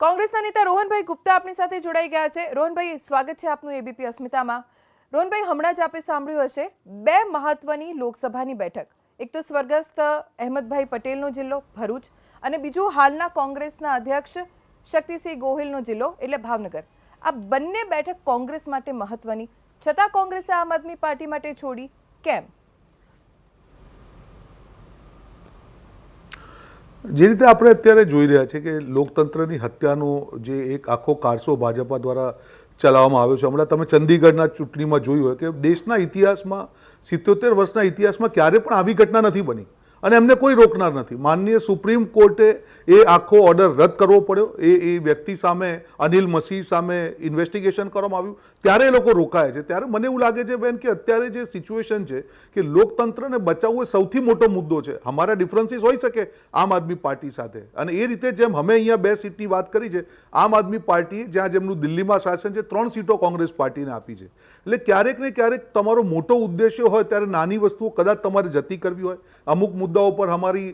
કોંગ્રેસના નેતા રોહનભાઈ ગુપ્તા આપણી સાથે જોડાઈ ગયા છે. રોહનભાઈ, સ્વાગત છે આપનું એબીપી અસ્મિતામાં. રોહનભાઈ, હમણાં જ આપે સાંભળ્યું હશે, બે મહત્વની લોકસભાની બેઠક. એક તો સ્વર્ગસ્થ અહેમદભાઈ પટેલનો જિલ્લો, ભરૂચ, અને બીજું હાલના કોંગ્રેસના અધ્યક્ષ શક્તિસિંહ ગોહિલનો જિલ્લો, એટલે ભાવનગર. આ બંને બેઠક કોંગ્રેસ માટે મહત્વની. છતાં કોંગ્રેસે આમ આદમી પાર્ટી માટે છોડી કેમ? જે રીતે આપણે અત્યારે જોઈ રહ્યા છીએ કે લોકતંત્રની હત્યાનો જે એક આખો કારસો ભાજપા દ્વારા ચલાવવામાં આવ્યો છે. હમણાં તમે ચંદીગઢના ચૂંટણીમાં જોયું હોય કે દેશના ઇતિહાસમાં સિત્યોતેર વર્ષના ઇતિહાસમાં ક્યારે પણ આવી ઘટના નથી બની. અને એમને કોઈ રોકનાર નથી. માનનીય સુપ્રીમ કોર્ટે એ આખો ઓર્ડર રદ કરવો પડ્યો. એ એ વ્યક્તિ સામે, અનિલ મસીહ સામે ઇન્વેસ્ટિગેશન કરવામાં આવ્યું. ત્યારે એ લોકો રોકાય છે. ત્યારે મને એવું લાગે છે બેન કે અત્યારે જે સિચ્યુએશન છે કે લોકતંત્રને બચાવવું એ સૌથી મોટો મુદ્દો છે. અમારા ડિફરન્સીસ હોઈ શકે આમ આદમી પાર્ટી સાથે. અને એ રીતે જેમ અમે અહીંયા બે સીટની વાત કરી છે, આમ આદમી પાર્ટી જ્યાં જેમનું દિલ્હીમાં શાસન છે, ત્રણ સીટો કોંગ્રેસ પાર્ટીને આપી છે. એટલે ક્યારેક ને ક્યારેક તમારો મોટો ઉદ્દેશ્ય હોય, ત્યારે નાની વસ્તુઓ કદાચ તમારે જતી કરવી હોય. અમુક મુદ્દાઓ પર અમારી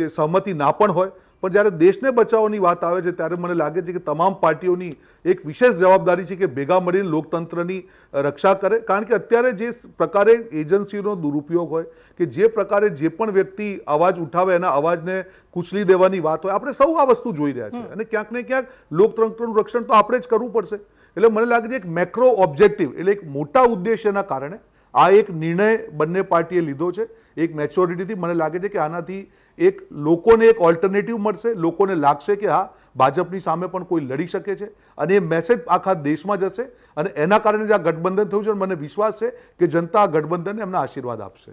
જે સહમતિ ના પણ હોય પણ જ્યારે દેશને બચાવવાની વાત આવે છે ત્યારે મને લાગે છે કે તમામ પાર્ટીઓની એક વિશેષ જવાબદારી છે કે ભેગા મળીને લોકતંત્રની રક્ષા કરે. કારણ કે અત્યારે જે પ્રકારે એજન્સીનો દુરુપયોગ હોય કે જે પ્રકારે જે પણ વ્યક્તિ અવાજ ઉઠાવે એના અવાજને કુચલી દેવાની વાત હોય આપણે સૌ આ વસ્તુ જોઈ રહ્યા છે અને ક્યાંક ને ક્યાંક લોકતંત્રનું રક્ષણ તો આપણે જ કરવું પડશે. એટલે મને લાગે છે એક મેક્રો ઓબ્જેક્ટિવ એટલે એક મોટા ઉદ્દેશ્યના કારણે આ એક નિર્ણય બંને પાર્ટીએ લીધો છે. એક મેચ્યોરિટીથી મને લાગે છે કે આનાથી એક લોકોને એક ઓલ્ટરનેટિવ મળશે, લોકોને લાગશે કે હા, ભાજપની સામે પણ કોઈ લડી શકે છે અને એ મેસેજ આખા દેશમાં જશે અને એના કારણે જે આ ગઠબંધન થયું છે મને વિશ્વાસ છે કે જનતા આ ગઠબંધનને એમના આશીર્વાદ આપશે.